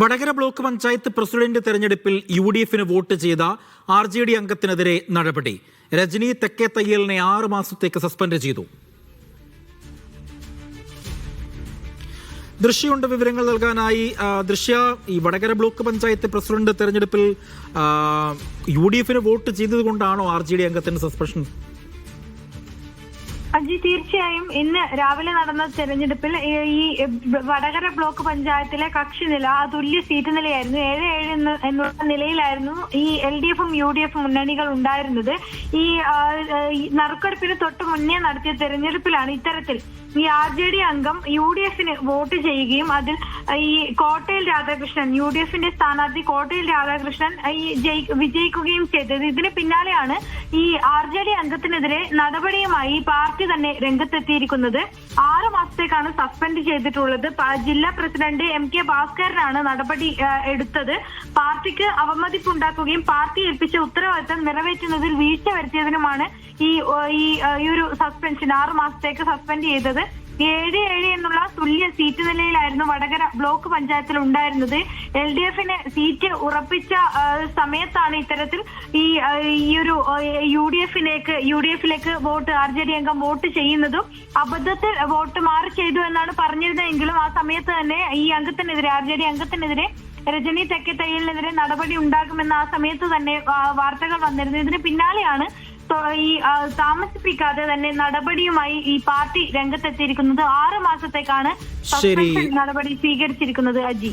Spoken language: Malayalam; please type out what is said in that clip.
വടകര ബ്ലോക്ക് പഞ്ചായത്ത് പ്രസിഡന്റ് തെരഞ്ഞെടുപ്പിൽ യു ഡി എഫിന് വോട്ട് ചെയ്ത ആർ ജെ ഡി അംഗത്തിനെതിരെ നടപടി. രജനി തെക്കേ തയ്യലിനെ ആറ് മാസത്തേക്ക് സസ്പെൻഡ് ചെയ്തു. ദൃശ്യമുണ്ട് വിവരങ്ങൾ നൽകാനായി. ദൃശ്യ ഈ വടകര ബ്ലോക്ക് പഞ്ചായത്ത് പ്രസിഡന്റ് തെരഞ്ഞെടുപ്പിൽ യു ഡി എഫിന് വോട്ട് ചെയ്തതുകൊണ്ടാണോ ആർ ജെ ഡി അംഗത്തിന് സസ്പെൻഷൻ? അജി തീർച്ചയായും ഇന്ന് രാവിലെ നടന്ന തെരഞ്ഞെടുപ്പിൽ ഈ- വടകര ബ്ലോക്ക് പഞ്ചായത്തിലെ കക്ഷി നില ആ തുല്യ സീറ്റ് നിലയായിരുന്നു. ഏഴ് ഏഴ് എന്നുള്ള നിലയിലായിരുന്നു ഈ എൽ ഡി എഫും യു ഡി എഫും മുന്നണികൾ ഉണ്ടായിരുന്നത്. ഈ നറുക്കെടുപ്പിന് തൊട്ട് മുന്നേ നടത്തിയ തെരഞ്ഞെടുപ്പിലാണ് ഇത്തരത്തിൽ ഈ ആർ ജെ ഡി അംഗം യു ഡി എഫിന് വോട്ട് ചെയ്യുകയും അതിൽ ഈ കോട്ടയിൽ രാധാകൃഷ്ണൻ യു ഡി എഫിന്റെ സ്ഥാനാർത്ഥി കോട്ടയിൽ രാധാകൃഷ്ണൻ ഈ ജയി- വിജയിക്കുകയും ചെയ്തത്. ഇതിന് പിന്നാലെയാണ് ഈ ആർ ജെ ഡി അംഗത്തിനെതിരെ നടപടിയുമായി പാർട്ടി തന്നെ രംഗത്തെത്തിയിരിക്കുന്നത്. ആറ് മാസത്തേക്കാണ് സസ്പെൻഡ് ചെയ്തിട്ടുള്ളത്. ജില്ലാ പ്രസിഡന്റ് എം കെ ഭാസ്കരനാണ് നടപടി എടുത്തത്. പാർട്ടിക്ക് അവമതിപ്പുണ്ടാക്കുകയും പാർട്ടി ഏൽപ്പിച്ച ഉത്തരവാദിത്തം നിറവേറ്റുന്നതിൽ വീഴ്ച വരുത്തിയതിനുമാണ് ഈ ഈ ഒരു സസ്പെൻഷൻ ആറ് മാസത്തേക്ക് സസ്പെൻഡ് ചെയ്തത്. ഏഴ് ഏഴ് എന്നുള്ള തുല്യ സീറ്റ് നിലയിലായിരുന്നു വടകര ബ്ലോക്ക് പഞ്ചായത്തിൽ ഉണ്ടായിരുന്നത്. എൽ ഡി എഫിന് സീറ്റ് ഉറപ്പിച്ച സമയത്താണ് ഇത്തരത്തിൽ ഈ ഈ ഒരു യു ഡി എഫിലേക്ക് യു ഡി എഫിലേക്ക് വോട്ട് ആർ ജെ ഡി അംഗം വോട്ട് ചെയ്യുന്നതും അബദ്ധത്തിൽ വോട്ട് മാറി ചെയ്തു എന്നാണ് പറഞ്ഞിരുന്നതെങ്കിലും ആ സമയത്ത് തന്നെ ഈ അംഗത്തിനെതിരെ ആർ ജെ ഡി അംഗത്തിനെതിരെ രജനി തെക്കത്തയ്യലിനെതിരെ നടപടി ഉണ്ടാകുമെന്ന് ആ സമയത്ത് തന്നെ വാർത്തകൾ വന്നിരുന്നു. ഇതിന് പിന്നാലെയാണ് ഈ താമസിപ്പിക്കാതെ തന്നെ നടപടിയുമായി ഈ പാർട്ടി രംഗത്തെത്തിയിരിക്കുന്നത് ആറ് മാസത്തേക്കാണ് നടപടി സ്വീകരിച്ചിരിക്കുന്നത് അജി.